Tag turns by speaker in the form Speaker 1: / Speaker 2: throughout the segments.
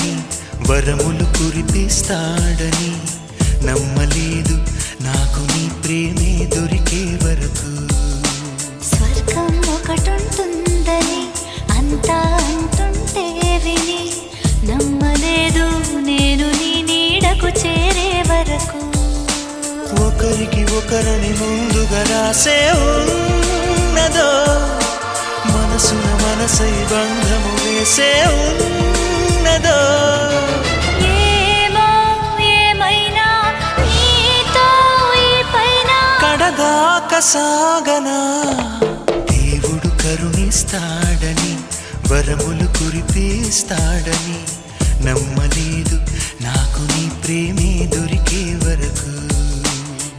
Speaker 1: కురిపిస్తాడని వరములు కురిపిస్తాడని నమ్మలేదు. నాకు నీ ప్రేమే దొరికే వరకు.
Speaker 2: స్వర్గం ఒకటుంటుందని అంతా అంటుంటే విని నమ్మలేదు నేను నీ నీడకు చేరే వరకు.
Speaker 1: ఒకరికి ఒకరని ముందుగా రాసే ఉన్నదో మనసున మనసై బంధము వేసే సాగనా? దేవుడు కరుణిస్తాడని వరములు కురిపిస్తాడని నమ్మలేదు. నాకు నీ ప్రేమే దొరికే వరకు.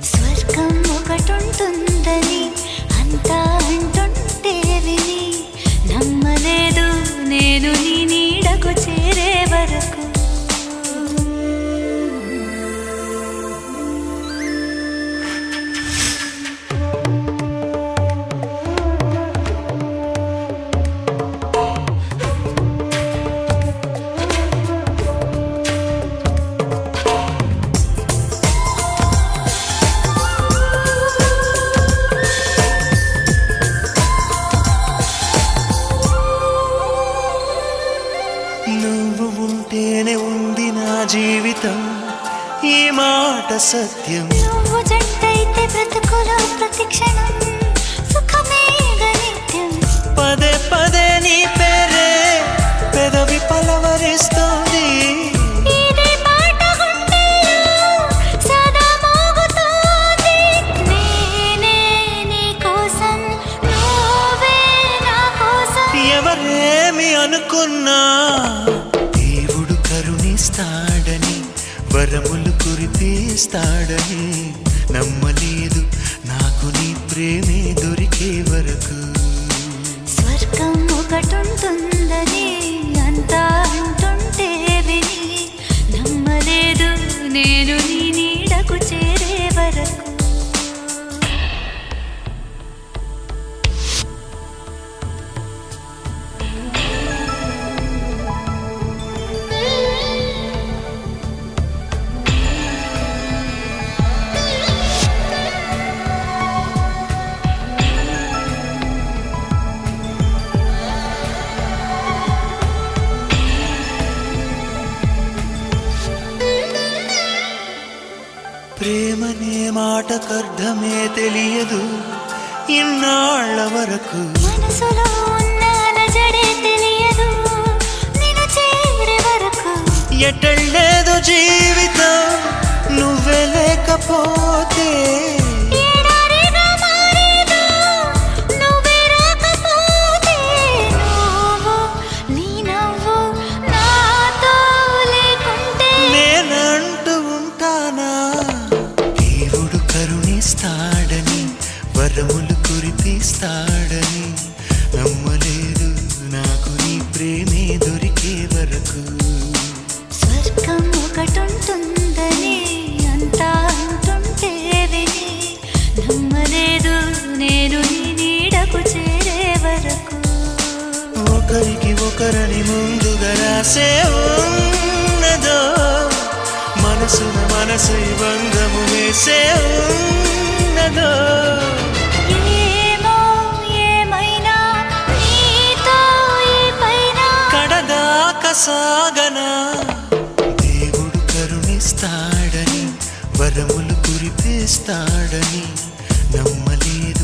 Speaker 2: స్వర్గం ఒకటుంటుందని అంతా అంటుంటే విని నమ్మలేదు. నేను నీ నీడకు చేరే వరకు.
Speaker 1: మాట సత్యం.
Speaker 2: నువ్వు జంటైతే బ్రతుకులో ప్రతి క్షణం సుఖమే నిత్యం.
Speaker 1: పదే పదే నీ పేరే పెదవి పలవరిస్తోంది. ఎవరేమి అనుకున్నా దేవుడు కరుణిస్తాడని వరములు కురిపిస్తాడని నమ్మలేదు. నాకు నీ ప్రేమే దొరికే వరకు.
Speaker 2: స్వర్గం ఒకటి
Speaker 1: ప్రేమనే మాటకర్థమే తెలియదు ఇన్నాళ్ళ వరకు
Speaker 2: మనసులో ఉన్న అలజడే తెలియదు చేరే వరకు.
Speaker 1: ఎటళ్ళేదు జీవితం నువ్వే లేకపోతే కురిపిస్తాడని నమ్మలేదు. నాకు నీ ప్రేమే దొరికే వరకు.
Speaker 2: స్వర్గం ఒకటుంటుందని అంతా అంటుంటే విని నమ్మలేదు నేను నీ నీడకు చేరే వరకు.
Speaker 1: ఒకరికి ఒకరని ముందుగా రాసే ఉన్నదో మనసున మనసై బంధము వేసే ఉన్నదో సాగనా. దేవుడు కరుణిస్తాడని వరములు కురిపిస్తాడని నమ్మలేదు.